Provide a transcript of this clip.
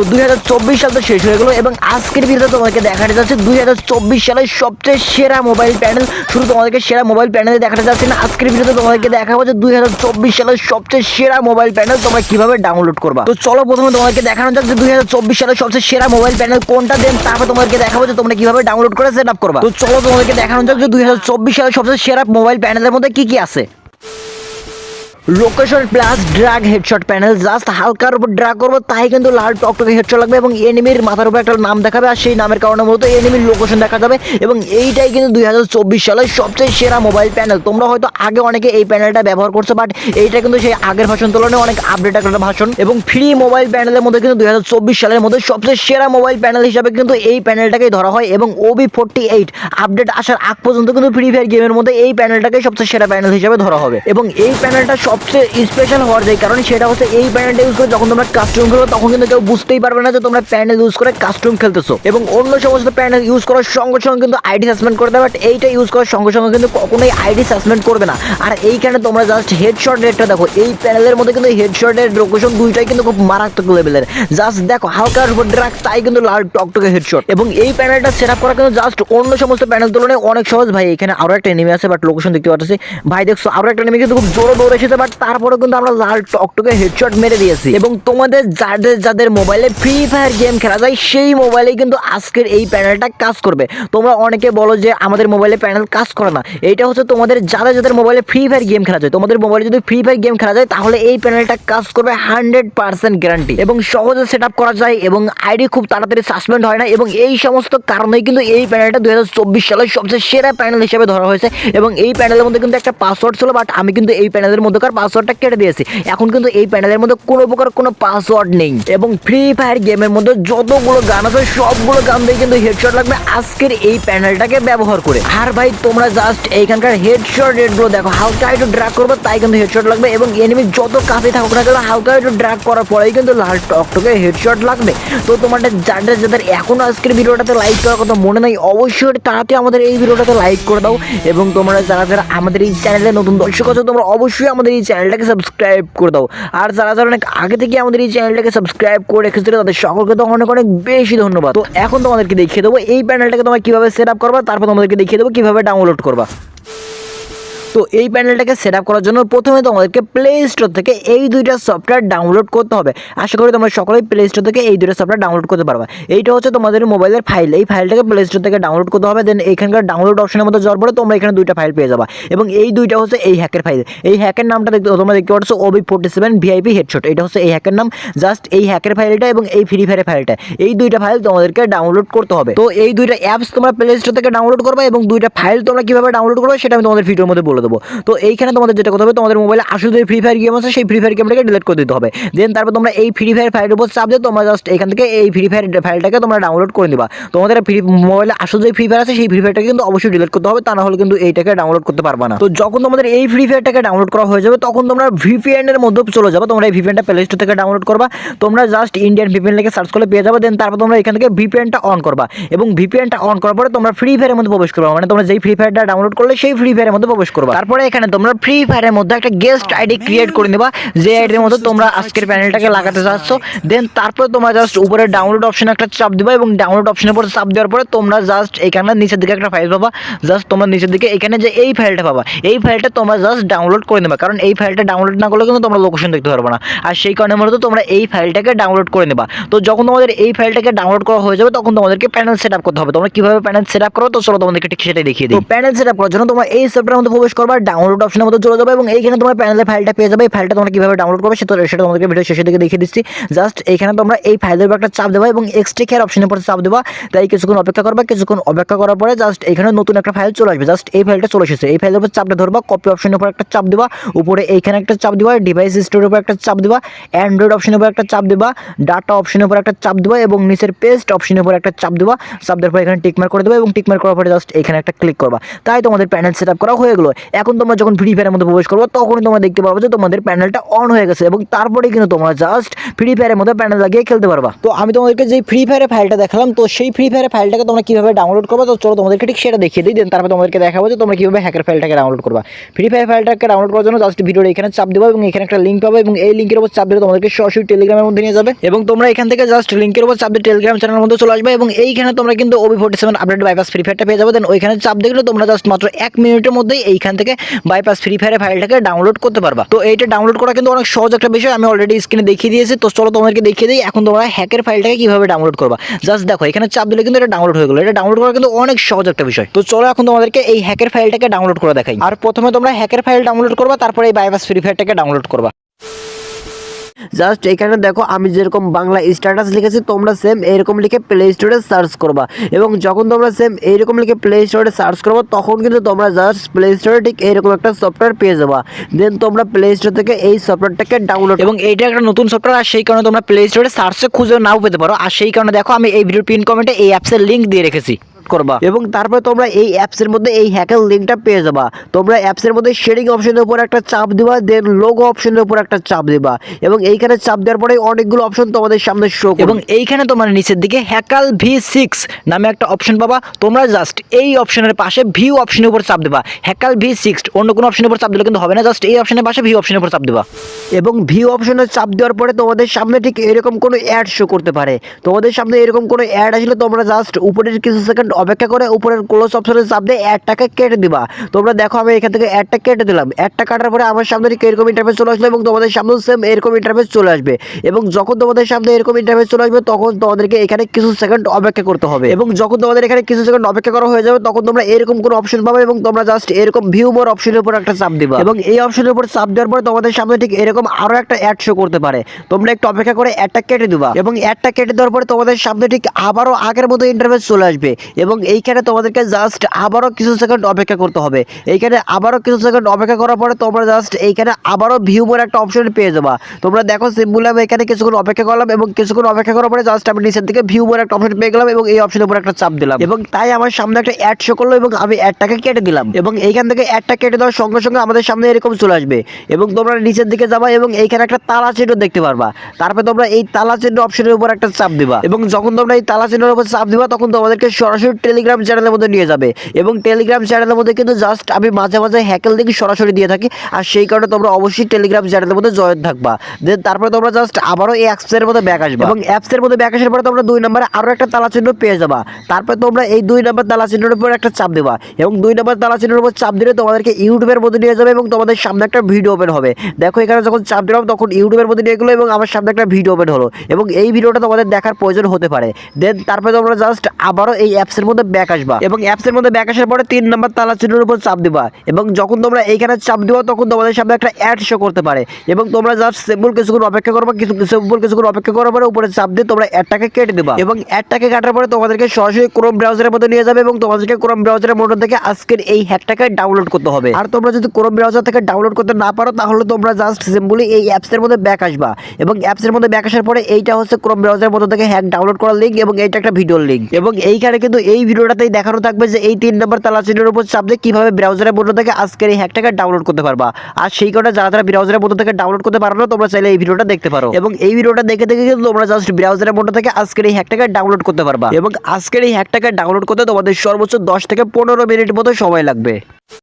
তো দুই হাজার চব্বিশ সাল তো শেষ হয়ে গেলো এবং আজকের ভিডিওতে তোমাদেরকে দেখাতে যাচ্ছে দুই হাজার চব্বিশ সালের সবচেয়ে সেরা মোবাইল প্যানেল শুধু তোমাদেরকে সেরা মোবাইল প্যানেলে দেখাতে যাচ্ছে না, আজকের ভিডিওতে তোমাদেরকে দেখাবো যে দুই হাজার চব্বিশ সালের সবচেয়ে সেরা মোবাইল প্যানেল তোমরা কীভাবে ডাউনলোড করবা। তো চলো প্রথমে তোমাদেরকে দেখানো যাক দুই হাজার চব্বিশ সালের সবচেয়ে সেরা মোবাইল প্যানেল কোনটা দেন তারপর তোমাদেরকে দেখাবো যে তোমরা কীভাবে ডাউনলোড করে সেট আপ করবা। তো চলো তোমাদেরকে দেখানো যাক যে দুই হাজার চব্বিশ সালের সবচেয়ে সেরা মোবাইল প্যানেলের মধ্যে কি কি আছে। Location plus drag headshot panel just হালকার উপর ড্রাগ করব, তাই কিন্তু লাল টকটকে হেডশট লাগবে এবং এনিমির মাথার উপর একটা নাম দেখাবে আর সেই নামের কারণে মূলত এনিমির লোকেশন দেখা যাবে এবং এইটাই কিন্তু দুই হাজার চব্বিশ সালের সবচেয়ে সেরা মোবাইল প্যানেল তোমরা হয়তো আগে অনেকে এই প্যানেলটা ব্যবহার করছ বাট এইটা কিন্তু সেই আগের ভাষণ তুলনায় অনেক আপডেট একটা ভাষণ এবং ফ্রি মোবাইল প্যানেলের মধ্যে কিন্তু দুই হাজার চব্বিশ সালের মধ্যে সবচেয়ে সেরা মোবাইল প্যানেল হিসাবে কিন্তু এই প্যানেলটাকেই ধরা হয় এবং ওবি ফোরটি এইট আপডেট আসার আগ পর্যন্ত কিন্তু ফ্রি ফায়ার গেমের মধ্যে এই প্যানেলটাকে সবচেয়ে সেরা প্যানেল হিসাবে ধরা হবে। এবং এই প্যানেলটা সবচেয়ে স্পেশাল হওয়ার যে কারণ সেটা হচ্ছে এই প্যানেলটা ইউজ করে যখন তোমরা কাস্টম খেলো তখন কিন্তু কেউ বুঝতেই পারবে না যে তোমরা প্যানেল ইউজ করে কাস্টম খেলতেছো। এবং অন্য সমস্ত প্যানেল ইউজ করার সঙ্গে সঙ্গে কিন্তু আইডি সাসপেন্ড করে দেয় বাট এইটা ইউজ করার সঙ্গে সঙ্গে কিন্তু কখনোই আইডি সাসপেন্ড করবে না। আর এইখানে তোমরা জাস্ট হেডশট রেটটা দেখো, এই প্যানেলের মধ্যে কিন্তু হেডশটের লোকেশন দুইটাই কিন্তু খুব মারাত্মক লেভেলের জাস্ট দেখো হালকার উপর ড্রাগ তাই কিন্তু লাল টকটকে হেডশট এবং এই প্যানেলটা সেট আপ করা কিন্তু জাস্ট অন্য সমস্ত প্যানেল তুলনায় অনেক সহজ। ভাই, এখানে আরও একটা এনিমি আছে বাট লোকেশন দেখতে পাচ্ছি। ভাই, দেখছ, আরও একটা এনিমি কিন্তু খুব জোরে দৌড়ে এসেছে বাট তারপরে কিন্তু আমরা লাল টকটকে হেডশট মেরে দিয়েছি। এবং তোমাদের যাদের যাদের মোবাইলে ফ্রি ফায়ার গেম খেলা যায়, সেই মোবাইলে কিন্তু আজকের এই প্যানেলটা কাজ করবে। তোমরা অনেকে বলো যে আমাদের মোবাইলে প্যানেল কাজ করে না। এইটা হচ্ছে তোমাদের যাদের যাদের মোবাইলে ফ্রি ফায়ার গেম খেলা যায়। তোমাদের মোবাইলে যদি ফ্রি ফায়ার গেম খেলা যায়, তাহলে এই প্যানেলটা কাজ করবে হান্ড্রেড পার্সেন্ট গ্যারান্টি এবং সহজে সেট আপ করা যায় এবং আইডি খুব তাড়াতাড়ি সাসপেন্ড হয় না। এবং এই সমস্ত কারণেই কিন্তু এই প্যানেলটা দুই হাজার চব্বিশ সালের সবচেয়ে সেরা প্যানেল হিসেবে ধরা হয়েছে। এবং এই প্যানেলের মধ্যে কিন্তু একটা পাসওয়ার্ড ছিল বাট আমি কিন্তু এই প্যানেলের মধ্যেকার পাসওয়ার্ডটা কেটে দিয়েছি। এখন কিন্তু এই প্যানেলের মধ্যে কোনো প্রকার কোনো পাসওয়ার্ড নেই। এবং ফ্রি ফায়ার গেমের মধ্যে যতগুলো গান আছে, সবগুলো গান দিয়ে কিন্তু হেডশট লাগবে আজকের এই প্যানেলটাকে ব্যবহার করে। আর ভাই, তোমরা জাস্ট এইখানকার হেডশট রেটগুলো দেখো। হালকা একটু ড্রাগ করবে, তাই কিন্তু হেডশট লাগবে। এবং এনিমি যত কাছে থাকুক না কেন হালকা একটু ড্রাগ করার পরেই কিন্তু লাল টকটকে হেডশট লাগবে। তো তোমাদের যাদের যাদের এখনও আজকের ভিডিওটাতে লাইক করার কথা মনে নাই, অবশ্যই তাড়াতাড়ি আমাদের এই ভিডিওটাতে লাইক করে দাও। এবং তোমরা যারা যারা আমাদের এই চ্যানেলে নতুন দর্শক আছো, তোমরা অবশ্যই আমাদের এই চ্যানেলটাকে সাবস্ক্রাইব করে দাও। আর যারা যারা অনেক আগে থেকে আমাদের এই চ্যানেলটাকে সাবস্ক্রাইব করে রেখেছিল, তাদের সকলকে তো অনেক অনেক বেশি ধন্যবাদ। তো এখন তোমাদেরকে দেখিয়ে দেবো, এই প্যানেলটাকে তোমার কীভাবে সেট আপ করবা, তারপর তোমাদেরকে দেখিয়ে দেবো, কীভাবে ডাউনলোড করবা। তো এই প্যানেলটাকে সেট আপ করার জন্য প্রথমে তোমাদেরকে প্লে স্টোর থেকে এই দুইটা সফটওয়্যার ডাউনলোড করতে হবে। আশা করি তোমরা সকলেই প্লে স্টোর থেকে এই দুইটা সফটওয়্যার ডাউনলোড করতে পারবে। এইটা হচ্ছে তোমাদের মোবাইলের ফাইল এই ফাইলটাকে প্লে স্টোর থেকে ডাউনলোড করতে হবে দেন এখানকার ডাউনলোড অপশনের মধ্যে যাওয়ার পরে তোমরা এখানে দুইটা ফাইল পেয়ে যাবা। এবং এই দুইটা হচ্ছে এই হ্যাকের ফাইল এই হ্যাকের নামটা দেখতে তোমরা দেখতে পাচ্ছ OB forty seven VIP headshot এটা হচ্ছে এই হ্যাকের নাম। জাস্ট এই হ্যাকের ফাইলটা এবং এই ফ্রি ফায়ারের ফাইলটা এই দুইটা ফাইল তোমাদেরকে ডাউনলোড করতে হবে। তো এই দুইটা অ্যাপস তোমরা প্লে স্টোর থেকে ডাউনলোড করবে এবং দুইটা ফাইল তোমরা কীভাবে ডাউনলোড করবে সেটা আমি তোমাদের ভিডিওর মধ্যে বলে দেবো তো এইখানে তোমাদের যেটা করতে হবে তোমাদের মোবাইলে আসলে যে ফ্রি ফায়ার গেম আছে সেই ফ্রি ফায়ার গেমটাকে ডিলিট করে দিতে হবে দেন তারপর তোমরা এই ফ্রি ফায়ার ফাইলের উপর চাপ দিয়ে তোমরা জাস্ট এখান থেকে এই ফ্রি ফায়ার ফাইলটাকে তোমরা ডাউনলোড করে দিবা তোমাদের ফ্রি মোবাইলে আসলে যে ফ্রি ফায়ার আছে সেই ফ্রি ফায়ারটাকে কিন্তু অবশ্যই ডিলিট করতে হবে তা না হলে কিন্তু এইটাকে ডাউনলোড করতে পারবা না তো যখন তোমাদের এই ফ্রি ফায়ারটাকে ডাউনলোড করা হয়ে যাবে তখন তোমরা ভিপিএন এর মধ্যে চলে যাবে তোমরা এই ভিপিএনটা প্লে স্টোর থেকে ডাউনলোড করবা তোমরা জাস্ট ইন্ডিয়ান ভিপিএন লিখে সার্চ করলে পেয়ে যাবে দেন তারপর তোমরা এখান থেকে ভিপিএনটা অন করবা এবং ভিপিএনটা অন করার পরে তোমরা ফ্রি ফায়ারের মধ্যে প্রবেশ করবা মানে তোমরা যেই ফ্রি ফায়ারটা ডাউনলোড করলে সেই ফ্রি ফায়ারের মধ্যে প্রবেশ করবা তারপরে এখানে তোমরা ফ্রি ফায়ারের মধ্যে একটা গেস্ট আইডি ক্রিয়েট করে নিবা। যে আইডির মধ্যে তোমরা আজকের প্যানেলটাকে লাগাতে চাচ্ছ। দেন তারপরে তোমরা জাস্ট উপরে ডাউনলোড অপশনে একটা চাপ দিবা এবং ডাউনলোড অপশনের পর চাপ দেওয়ার পরে তোমরা জাস্ট এখানে নিচের দিকে একটা ফাইল পাবা। জাস্ট তোমরা নিচের দিকে এখানে যে এই ফাইলটা পাবা এই ফাইলটা তোমরা জাস্ট ডাউনলোড করে নেবা। কারণ এই ফাইলটা ডাউনলোড না করলে কিন্তু তোমরা লোকেশন দেখতে পারবে না। আর সেই কারণে মূলত তোমরা এই ফাইলটাকে ডাউনলোড করে নেবা। তো যখন তোমাদের এই ফাইলটাকে ডাউনলোড করা হয়ে যাবে তখন তোমাদেরকে প্যানেল সেট আপ করতে হবে। তোমরা কীভাবে প্যানেল সেট আপ করো তো চলো তোমাদেরকে ঠিক সেটাই দেখিয়ে দিই। প্যানেল সেট আপ করার জন্য তোমরা এই সফটওয়্যারের মধ্যে প্রবেশ করবা ডাউনলোড অপশনের মধ্যে চলে যাবে এবং এইখানে তোমার প্যানেলের ফাইলটা পেয়ে যাবে। এই ফাইলটা তোমরা কীভাবে ডাউনলোড করবে সেটা সেটা তোমাদেরকে ভিডিও শেষে দিকে দেখিয়ে দিচ্ছি। জাস্ট এখানে তোমরা এই ফাইলের উপর একটা চাপ দেবা এবং এক্সট্রা কেয়ার অপশনের উপর চাপ দেবা। তাই কিছুক্ষণ অপেক্ষা করবা, কিছুক্ষণ অপেক্ষা করার পরে জাস্ট এখানে নতুন একটা ফাইল চলে আসবে। জাস্ট এই ফাইলটা চলে এসেছে। এই ফাইলের উপর চাপটা ধরবা কপি অপশনের উপর একটা চাপ দিবা, উপরে এইখানে একটা চাপ দিবা ডিভাইস স্টোরের উপর একটা চাপ দিবা অ্যান্ড্রয়েড অপশনের উপর একটা চাপ দিবা ডাটা অপশনের উপর একটা চাপ দিবা এবং নিচের পেস্ট অপশনের উপর একটা চাপ দিবা। চাপ দেওয়ার পর এখানে টিকমার করে দেবা এবং টিকমার করার পরে জাস্ট এখানে একটা ক্লিক করবা। তাই তোমাদের প্যানেল সেট আপ করা হয়ে গেলো। এখন তোমরা যখন ফ্রি ফায়ারের মধ্যে প্রবেশ করব, তখনই তোমরা দেখতে পারব যে তোমাদের প্যানেলটা অন হয়ে গেছে এবং তারপরে কিন্তু তোমরা জাস্ট ফ্রি ফায়ারের মধ্যে প্যানেল লাগিয়ে খেলতে পারবা। তো আমি তোমাদেরকে যে ফ্রি ফায়ারের ফাইলটা দেখালাম, তো সেই ফ্রি ফায়ারের ফাইলটাকে তোমরা কীভাবে ডাউনলোড করবে, তো চলো তোমাদেরকে ঠিক সেটা দেখিয়ে দিই দেন তারপর তোমাদেরকে দেখাবো যে তোমরা কীভাবে হ্যাকের ফাইলটাকে ডাউনলোড করবা। ফ্রি ফায়ার ফাইলটাকে ডাউনলোড করার জন্য জাস্ট ভিডিওটা এখানে চাপ দেবো এবং এখানে একটা লিঙ্ক পাবো এবং এই লিঙ্কের উপর চাপ দিলে তোমাদেরকে সরাসরি টেলিগ্রামের মধ্যে নিয়ে যাবে এবং তোমরা এখান থেকে জাস্ট লিঙ্কের উপর চাপ দিয়ে টেলিগ্রাম চ্যানেলের মধ্যে চলে আসবে এবং এইখানে তোমরা কিন্তু OB forty seven update bypass free ফায়ারটা পেয়ে যাবে দেন ওইখানে চাপ দেখলে তোমরা জাস্ট মাত্র এক মিনিটের মধ্যেই এইখান থেকে বাইপাস ফ্রি ফায়ারের ফাইলটাকে ডাউনলোড করতে পারবা। তো এইটা ডাউনলোড করা কিন্তু অনেক সহজ একটা বিষয়, আমি অলরেডি স্ক্রিনে দেখিয়ে দিয়েছি। তো চলো তোমাদেরকে দেখিয়ে দিই, এখন তোমরা হ্যাকের ফাইলটাকে কীভাবে ডাউনলোড করবা। জাস্ট দেখো, এখানে চাপ দিলে কিন্তু এটা ডাউনলোড হয়ে গেলো। এটা ডাউনলোড করা কিন্তু অনেক সহজ একটা বিষয়। তো চলো এখন তোমাদেরকে এই হ্যাকের ফাইলটাকে ডাউনলোড করে দেখাই। আর প্রথমে তোমরা হ্যাকের ফাইল ডাউনলোড করবা, তারপরে এই বাইপাস ফ্রি ফায়ারটাকে ডাউনলোড করবা। জাস্ট এখানে দেখো, আমি যেরকম বাংলা স্ট্যাটাস লিখেছি, তোমরা সেম এরকম লিখে প্লে স্টোরে সার্চ করবা। এবং যখন তোমরা সেম এইরকম লিখে প্লে স্টোরে সার্চ করব, তখন কিন্তু তোমরা জাস্ট প্লে স্টোরে ঠিক এরকম একটা সফটওয়্যার পেয়ে যাবা। দেন তোমরা প্লে স্টোর থেকে এই সফটওয়্যারটাকে ডাউনলোড এবং এইটা একটা নতুন সফটওয়্যার আর সেই কারণে তোমরা প্লে স্টোরে সার্চে খুঁজে নাও পেতে পারো। আর সেই কারণে দেখো, আমি এই ভিডিওর পিন কমেন্টে এই অ্যাপসের লিঙ্ক দিয়ে রেখেছি। করবা এবং তারপরে তোমরা এই অ্যাপসের মধ্যে এই হ্যাকের লিঙ্কটা পেয়ে যাবা। তোমরা অ্যাপসের মধ্যে শেয়ারিং অপশনের উপর একটা চাপ দিবা দেন লোগো অপশনের উপর একটা চাপ দিবা এবং এইখানে চাপ দেওয়ার পরে অনেকগুলো অপশন তোমাদের সামনে শো এবং এইখানে তোমার নিচের দিকে হ্যাকাল ভি সিক্স নামে একটা অপশন পাবা। তোমরা জাস্ট এই অপশনের পাশে ভিউ অপশনের উপর চাপ দেবা। হ্যাকাল ভি সিক্স অন্য কোনো অপশনের উপর চাপ দিলে কিন্তু হবে না জাস্ট এই অপশনের পাশে ভিউ অপশনের উপর চাপ দেবা। এবং ভিউ অপশনে চাপ দেওয়ার পরে তোমাদের সামনে ঠিক এরকম কোনো অ্যাড শো করতে পারে। তোমাদের সামনে এরকম কোনো অ্যাড আসলে তোমরা জাস্ট উপরের কিছু সেকেন্ড অপেক্ষা করে উপরের ক্লোজ অপশনে চাপ দিয়ে অ্যাডটাকে কেটে দিবা। তোমরা দেখো, আমি এখান থেকে অ্যাডটা কেটে দিলাম। অ্যাডটা কাটার পরে আমার সামনে ঠিক এরকম ইন্টারফেস চলে আসলো এবং তোমাদের সামনে সেম এরকম ইন্টারফেস চলে আসবে। এবং যখন তোমাদের সামনে এরকম ইন্টারফেস চলে আসবে, তখন তোমাদেরকে এখানে কিছু সেকেন্ড অপেক্ষা করতে হবে। এবং যখন তোমাদের এখানে কিছু সেকেন্ড অপেক্ষা করা হয়ে যাবে, তখন তোমরা এরকম কোনো অপশন পাবে এবং তোমরা জাস্ট এরকম ভিউ মোর অপশনের উপর একটা চাপ দিবা। এবং এই অপশনের উপর চাপ দেওয়ার পরে তোমাদের সামনে ঠিক এরকম আরও একটা অ্যাড শো করতে পারে। তোমরা একটু অপেক্ষা করে অ্যাডটা কেটে দিবা। এবং অ্যাডটা কেটে দেওয়ার পরে তোমাদের সামনে ঠিক আবারও আগের মতো ইন্টারফেস চলে আসবে। এবং এইখানে তোমাদেরকে জাস্ট আবারও কিছু সেকেন্ড অপেক্ষা করতে হবে। এইখানে আবারও কিছু সেকেন্ড অপেক্ষা করার পরে তোমরা জাস্ট এইখানে আবারও ভিউ মোর একটা অপশন পেয়ে যাবা। তোমরা দেখো সিম্বল আমি এখানে কিছুক্ষণ অপেক্ষা করলাম এবং কিছুক্ষণ অপেক্ষা করার পরে জাস্ট আমি নিচের দিকে ভিউ মোর একটা অপশন পেয়ে গেলাম এবং এই অপশনের উপর একটা চাপ দিলাম। এবং তাই আমার সামনে একটা অ্যাড শো করল এবং আমি অ্যাডটাকে কেটে দিলাম। এবং এইখান থেকে অ্যাডটা কেটে দেওয়ার সঙ্গে সঙ্গে আমাদের সামনে এরকম চলে আসবে। এবং তোমরা নিচের দিকে যাবা এবং এইখানে একটা তালা চিহ্ন দেখতে পারবা। তারপরে তোমরা এই তালা চিহ্ন অপশনের উপর একটা চাপ দিবা। এবং যখন তোমরা এই তালা চিহ্নের উপর চাপ দিবা, তখন তোমাদেরকে সরাসরি টেলিগ্রাম চ্যানেলের মধ্যে নিয়ে যাবে। এবং টেলিগ্রাম চ্যানেলের মধ্যে কিন্তু জাস্ট আমি মাঝে মাঝে হ্যাকেল দেখি সরাসরি দিয়ে থাকি। আর সেই কারণে তোমরা অবশ্যই টেলিগ্রাম চ্যানেলের মধ্যে জয়েন থাকবা। দেন তারপরে তোমরা জাস্ট আবারও এই অ্যাপসের মধ্যে ব্যাক আসবে। এবং অ্যাপসের মধ্যে ব্যাক আসার পরে তোমরা দুই নম্বরে আরও একটা তালা চিহ্ন পেয়ে যাবা। তারপরে তোমরা এই দুই নম্বর তালা চিহ্নের উপর একটা চাপ দেবা। এবং দুই নম্বর তালা চিহ্নের উপর চাপ দিলে তোমাদেরকে ইউটিউবের মধ্যে নিয়ে যাবে এবং তোমাদের সামনে একটা ভিডিও ওপেন হবে। দেখো এখানে যখন চাপ দিলাম তখন ইউটিউবের মধ্যে নিয়ে গেলো এবং আমার সামনে একটা ভিডিও ওপেন হলো। এবং এই ভিডিওটা তোমাদের দেখার প্রয়োজন হতে পারে। দেন তারপরে তোমরা জাস্ট আবারও এই অ্যাপসের মধ্যে ব্যাক আসবা। এবং অ্যাপসের মধ্যে ব্যাক আসার পরে তিন নম্বর তালা চিহ্নের উপর চাপ দিবা। এবং যখন তোমরা এইখানে চাপ দিবা, তখন তোমাদের সামনে একটা অ্যাড শো করতে পারে। এবং তোমরা জাস্ট সিম্পল কিছুক্ষণ অপেক্ষা করবা, কিছু সিম্পল কিছুক্ষণ অপেক্ষা করার পরে উপরে চাপ দিয়ে তোমরা অ্যাডটাকে কেটে দিবা। এবং অ্যাডটাকে কাটার পরে তোমাদেরকে সরাসরি ক্রোম ব্রাউজারের মধ্যে নিয়ে যাবে এবং তোমাদেরকে ক্রোম ব্রাউজারের মধ্যে থেকে আজকের এই হ্যাকটাকে ডাউনলোড করতে হবে। আর তোমরা যদি ক্রোম ব্রাউজার থেকে ডাউনলোড করতে না পারো, তাহলে তোমরা জাস্ট সিম্পলি এই অ্যাপসের মধ্যে ব্যাক আসবা। এবং অ্যাপসের মধ্যে ব্যাক আসার পরে এইটা হচ্ছে ক্রোম ব্রাউজারের মধ্যে থেকে হ্যাক ডাউনলোড করার লিঙ্ক এবং এইটা একটা ভিডিওর লিঙ্ক এবং এইখানে কিন্তু এই ভিডিওটাতেই দেখানো থাকবে যে এই তিন নম্বর তালা চিহ্নের উপর চাপ দিয়ে কীভাবে ব্রাউজারের মধ্যে থেকে আজকের এই হ্যাকটাকে ডাউনলোড করতে পারবা। আর সেই কারণে যারা যারা ব্রাউজারের মধ্যে থেকে ডাউনলোড করতে পারো না, তোমরা চাইলে এই ভিডিওটা দেখতে পারো। এবং এই ভিডিওটা দেখে দেখে কিন্তু তোমরা জাস্ট ব্রাউজারের মধ্যে থেকে আজকের এই হ্যাকটাকে ডাউনলোড করতে পারবা। এবং আজকের এই হ্যাকটাকে ডাউনলোড করতে তোমাদের সর্বোচ্চ দশ থেকে পনেরো মিনিট মতো সময় লাগবে।